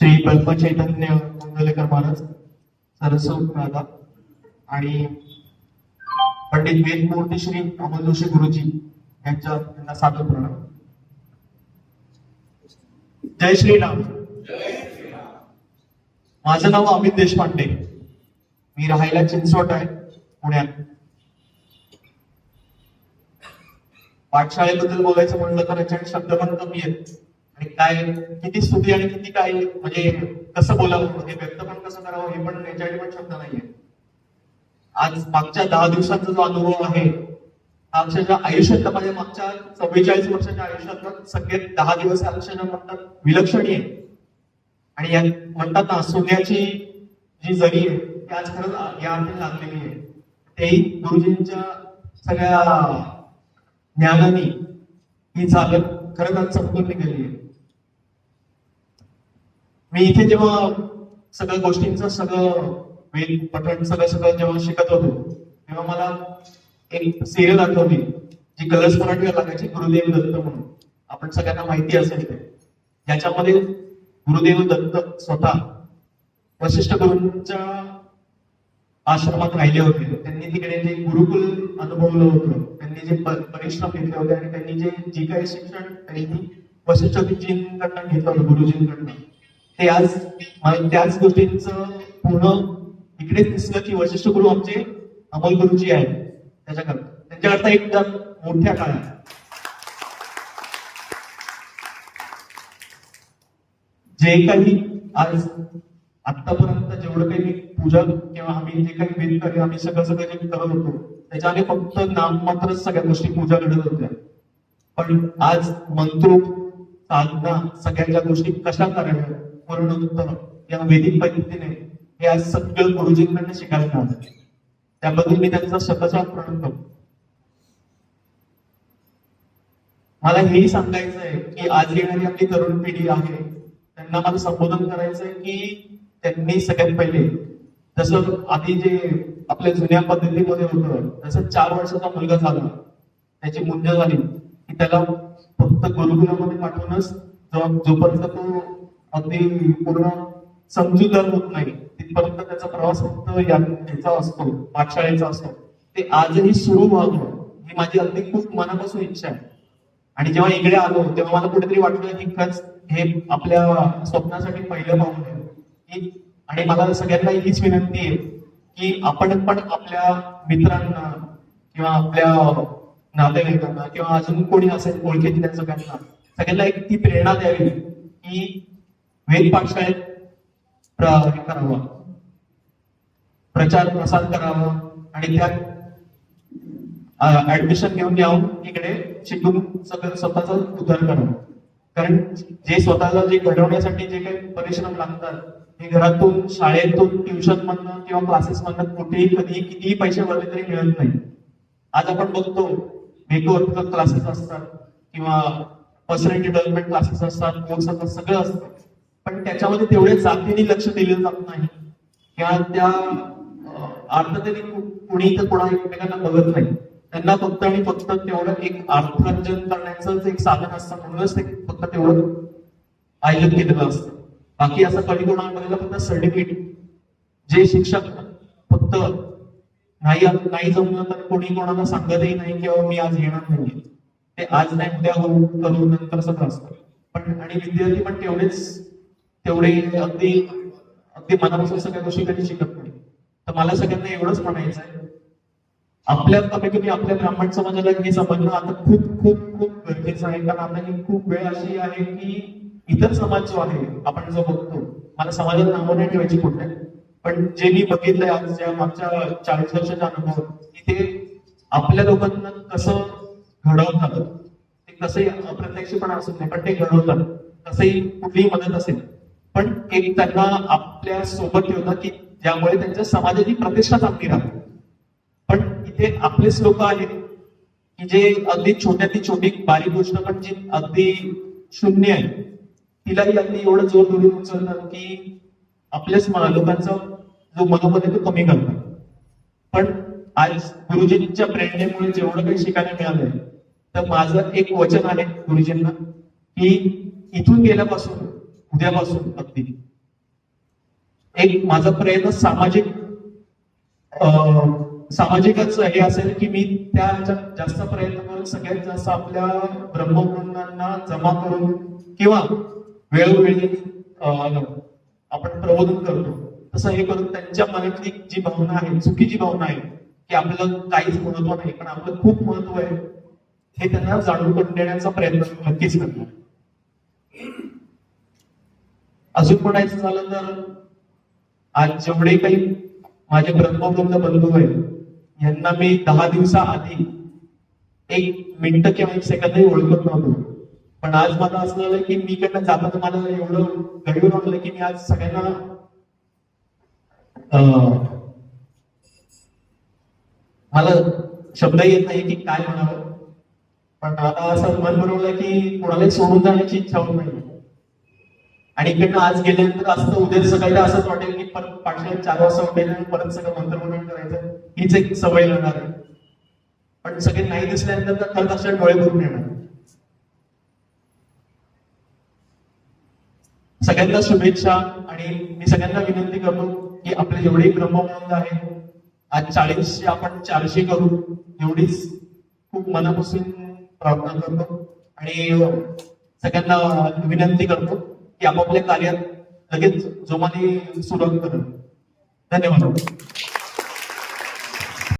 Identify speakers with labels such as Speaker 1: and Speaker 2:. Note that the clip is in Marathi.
Speaker 1: श्री ब्रह्मचैतन्य गोंदलेकर महाराज सरस्वत दादा आणि पंडित वेदमूर्ती श्री अमोल जोशी गुरुजी यांच्या त्यांना सादर प्रणाम. जय श्रीराम. माझं नाव अमित देशपांडे. मी राहायला चिंचवट आहे पुण्यात. पाठशाळेबद्दल बोलायचं म्हणलं तर याच्यात शब्द पण कमी आहेत. आणि काय किती स्तुती आणि किती काय म्हणजे कसं बोलावं म्हणजे व्यक्त पण कसं करावं हे पण त्याच्याकडे पण शब्द नाहीये. आज मागच्या दहा दिवसांचा जो अनुभव आहे हा अक्षरशः आयुष्यातला माझ्या मागच्या चव्वेचाळीस वर्षाच्या आयुष्यातला सगळ्यात दहा दिवस अक्षरशः म्हणतात विलक्षणीय आणि या म्हणतात ना सोन्याची जी जरी आहे ती आज खरंच या अर्थी लागलेली आहे. तेही गुरुजींच्या सगळ्या ज्ञानाने ही चालत खरंच आज संपूर्ण निघाली आहे. मी इथे जेव्हा सगळ्या गोष्टींचं सगळं वेद पठण सगळं सगळं जेव्हा शिकत होतो तेव्हा मला एक सिरियल आठवली जी कलर्स मराठीवर लागायची गुरुदेव दत्त म्हणून. आपण सगळ्यांना माहिती असेल ते. ज्याच्यामध्ये गुरुदेव दत्त स्वतः वशिष्ठ गुरूंच्या आश्रमात राहिले होते. त्यांनी तिकडे जे गुरुकुल अनुभवलं होतं त्यांनी जे परिश्रम घेतले होते आणि त्यांनी जे जी काही शिक्षण त्यांनी वशिष्ठजींकडनं घेतलं होतं गुरुजींकडनं. ते आज त्याच गोष्टींच पूर्ण इकडेच दिसलं की वैशिष्ट्य गुरु आमचे अमोल गुरुजी आहेत त्याच्याकरता त्यांच्याकरता एकदम मोठ्या काळात. जे काही आज आतापर्यंत जेवढं काही मी पूजा किंवा आम्ही जे काही वेद कार्य आम्ही सगळं सगळं जे करत होतो त्याच्याने फक्त नाममात्रच सगळ्या गोष्टी पूजा घडत होत्या. पण आज मंत्रोप साधना सगळ्या ज्या गोष्टी कशा कराव्या पूर्णोत्तर या वेदिक पद्धतीने हे आज सगळं गुरुजींकडनं शिकायला मिळालं. त्याबद्दल मी त्यांचा शतशः प्रणव करतो मला हेही सांगायचं आहे की आज येणारी आपली तरुण पिढी आहे त्यांना मला संबोधन करायचं आहे की त्यांनी सगळ्यात पहिले जसं आधी जे आपल्या जुन्या पद्धतीमध्ये होतं तसं चार वर्षाचा मुलगा झाला त्याची मुंज झाली की त्याला फक्त गुरुकुलामध्ये पाठवूनच जोपर्यंत तो अगदी पूर्ण समजूतदार होत नाही. तिथपर्यंत त्याचा प्रवास फक्त याचा असतो पाठशाळेचा असतो. ते आजही सुरू व्हावं ही माझी अगदी खूप मनापासून इच्छा आहे. आणि जेव्हा इकडे आलो तेव्हा मला कुठेतरी वाटलं की खरंच हे आपल्या स्वप्नासाठी पहिलं पाहून आहे. आणि मला सगळ्यांना हीच विनंती आहे की आपण पण आपल्या मित्रांना किंवा आपल्या नातेवाईकांना किंवा अजून कोणी असेल ओळखीतील त्या सगळ्यांना सगळ्यांना एक ती प्रेरणा द्यावी की वेद पाठशाळेत करावं। प्रचार प्रसार करावा आणि त्यात ऍडमिशन घेऊन यावं. इकडे शिकून सगळं स्वतःचा उद्धार करावं. कारण जे स्वतःला जे घडवण्यासाठी जे काही परिश्रम लागतात हे घरातून शाळेतून ट्युशन मधनं किंवा क्लासेस मधनं कुठेही कधीही कितीही पैसे भरले तरी मिळत नाही. आज आपण बघतो मेकओव्हर क्लासेस असतात किंवा पर्सनल डेव्हलपमेंट क्लासेस असतात कोर्स असतात सगळं असतं. पण त्याच्यामध्ये तेवढ्या जातीने लक्ष दिलं जात नाही. किंवा त्या अर्थतेने कुणी तर कोणा एकमेकांना बघत नाही. त्यांना फक्त आणि फक्त तेवढं एक अर्थार्जन करण्याचं एक साधन असतं म्हणूनच ते फक्त तेवढं आयोजित केलेलं असतं. बाकी असं कधी कोणाला फक्त सर्टिफिकेट जे शिक्षक फक्त नाही नाही जमलं तर कोणी कोणाला सांगतही नाही किंवा मी आज येणार नाही ते आज नाही उद्या होऊ करू नंतर सगळं असतं. पण आणि विद्यार्थी पण तेवढेच तेवढे अगदी अगदी मनापासून सगळ्या गोष्टी कधी शिकत नाही. तर मला सगळ्यांना एवढंच म्हणायचं आहे आपल्या कमी कमी आपल्या ब्राह्मण समाजाला हे समजणं आता खूप खूप खूप गरजेचं आहे. कारण आता ही खूप वेळ अशी आहे की इतर समाज जो आहे आपण जो बघतो मला समाजाला नावं नाही ठेवायची कुठे पण जे मी बघितलंय आज ज्या मागच्या चाळीस वर्षाच्या अनुभव इथे आपल्या लोकांना कसं घडवतात ते कसंही अप्रत्यक्षपणा असत नाही पण ते घडवतात. कसंही कुठलीही मदत असेल पण एक त्यांना आपल्यासोबत ठेवतात की ज्यामुळे त्यांच्या समाजाची प्रतिष्ठा चांगली राहते. पण इथे आपलेच लोक आहेत की जे अगदी छोट्यातली छोटी बारीक गोष्ट पण जी अगदी शून्य आहे. तिलाही अगदी एवढं जोर धरून उचलतात की आपल्याच लोकांचा जो मनोबल आहे तो कमी करतात. पण आज गुरुजींच्या प्रेरणेमुळे जेवढं काही शिकायला मिळालंय तर माझं एक वचन आहे गुरुजींना की इथून गेल्यापासून उद्यापासून अगदी. एक माझा प्रयत्न सामाजिक अं, सामाजिकच हे असेल की मी त्या जास्त प्रयत्न करून सगळ्यात जास्त आपल्या ब्रह्मपूर्णांना जमा करून किंवा वेळोवेळी आपण प्रबोधन करतो. तसं हे करून त्यांच्या मनातली जी भावना आहे चुकीची भावना आहे की आपलं काहीच महत्त्व नाही पण आपलं खूप महत्त्व आहे हे त्यांना जाणून करून देण्याचा प्रयत्न नक्कीच करणार. अजून म्हणायचं झालं तर आज जेवढे काही माझे ब्रह्मवृंद बंधू आहेत यांना मी दहा दिवसा आधी एक मिनिट किंवा एक सेकंदही ओळखत नव्हतो. पण आज मला असं झालं की मी कडनं जाताना मला एवढं गरीब वाटलं की मी आज सगळ्यांना मला शब्द येत नाही की काय म्हणावं पण आता असं मन बनवलं की कोणालाही सोडून जाण्याची इच्छा होत नाही. आणि इकडनं आज गेल्यानंतर असं उद्या सकाळी असंच वाटेल की परत पाठल्या चार वाजता उठेल परत सगळं मंत्रमंडळ करायचं. हीच एक सवय लागणार आहे. पण सगळे नाही दिसल्यानंतर तर खरंच अशा डोळे भरून येणार. सगळ्यांना शुभेच्छा आणि मी सगळ्यांना विनंती करतो की आपले जेवढे ब्रह्मवंत आहेत आज चाळीसशे आपण चारशे करू. एवढीच खूप मनापासून प्रार्थना करतो आणि सगळ्यांना विनंती करतो. की आपापल्या कार्यात लगेच जोमाने सुरुवात करू धन्यवाद.